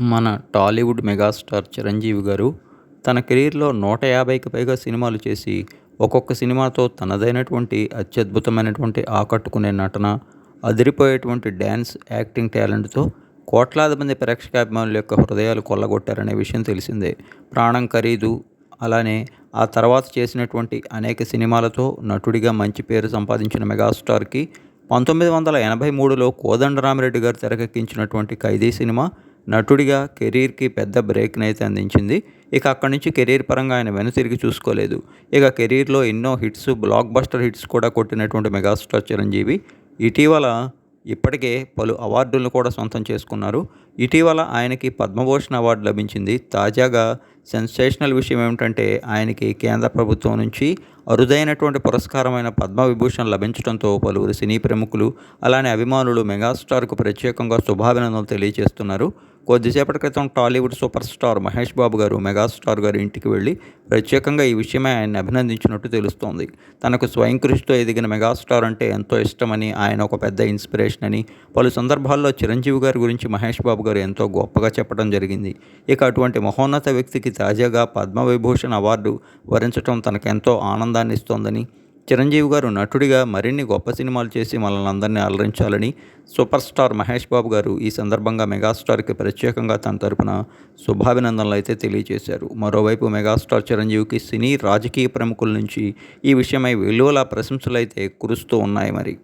మన టాలీవుడ్ మెగాస్టార్ చిరంజీవి గారు తన కెరీర్లో నూట యాభైకి పైగా సినిమాలు చేసి ఒక్కొక్క సినిమాతో తనదైనటువంటి అత్యద్భుతమైనటువంటి ఆకట్టుకునే నటన అదిరిపోయేటువంటి డ్యాన్స్ యాక్టింగ్ టాలెంట్తో కోట్లాది మంది ప్రేక్షకాభిమానుల యొక్క హృదయాలు కొల్లగొట్టారనే విషయం తెలిసిందే. ప్రాణం ఖరీదు అలానే ఆ తర్వాత చేసినటువంటి అనేక సినిమాలతో నటుడిగా మంచి పేరు సంపాదించిన మెగాస్టార్కి పంతొమ్మిది వందల ఎనభై మూడులో కోదండరామిరెడ్డి గారు తెరకెక్కించినటువంటి ఖైదీ సినిమా నటుడిగా కెరీర్కి పెద్ద బ్రేక్ని అయితే అందించింది. ఇక అక్కడి నుంచి కెరీర్ పరంగా ఆయన వెనుతిరిగి చూసుకోలేదు. ఇక కెరీర్లో ఎన్నో హిట్స్ బ్లాక్ బస్టర్ హిట్స్ కూడా కొట్టినటువంటి మెగాస్టార్ చిరంజీవి ఇటీవల ఇప్పటికే పలు అవార్డులను కూడా సొంతం చేసుకున్నారు. ఇటీవల ఆయనకి పద్మభూషణ్ అవార్డు లభించింది. తాజాగా సెన్సేషనల్ విషయం ఏమిటంటే ఆయనకి కేంద్ర ప్రభుత్వం నుంచి అరుదైనటువంటి పురస్కారమైన పద్మవిభూషణ్ లభించడంతో పలువురు సినీ ప్రముఖులు అలానే అభిమానులు మెగాస్టార్కు ప్రత్యేకంగా శుభాభినందనలు తెలియజేస్తున్నారు. కొద్దిసేపటి క్రితం Tollywood super star Mahesh Babu గారు మెగాస్టార్ గారి ఇంటికి వెళ్ళి ప్రత్యేకంగా ఈ విషయమే ఆయన్ని అభినందించినట్టు తెలుస్తోంది. తనకు స్వయం కృషితో ఎదిగిన మెగాస్టార్ అంటే ఎంతో ఇష్టమని ఆయన ఒక పెద్ద ఇన్స్పిరేషన్ అని పలు సందర్భాల్లో చిరంజీవి గారి గురించి మహేష్ బాబు గారు ఎంతో గొప్పగా చెప్పడం జరిగింది. ఇక అటువంటి మహోన్నత వ్యక్తికి తాజాగా పద్మవిభూషణ్ అవార్డు వరించడం తనకెంతో ఆనందాన్ని ఇస్తోందని చిరంజీవి గారు నటుడిగా మరిన్ని గొప్ప సినిమాలు చేసి మనల్ని అందరినీ అలరించాలని సూపర్ స్టార్ మహేష్ బాబు గారు ఈ సందర్భంగా మెగాస్టార్కి ప్రత్యేకంగా తన తరపున శుభాభినందనలు అయితే తెలియజేశారు. మరోవైపు మెగాస్టార్ చిరంజీవికి సినీ రాజకీయ ప్రముఖుల నుంచి ఈ విషయమై విలువల ప్రశంసలు అయితే కురుస్తూ ఉన్నాయి మరి.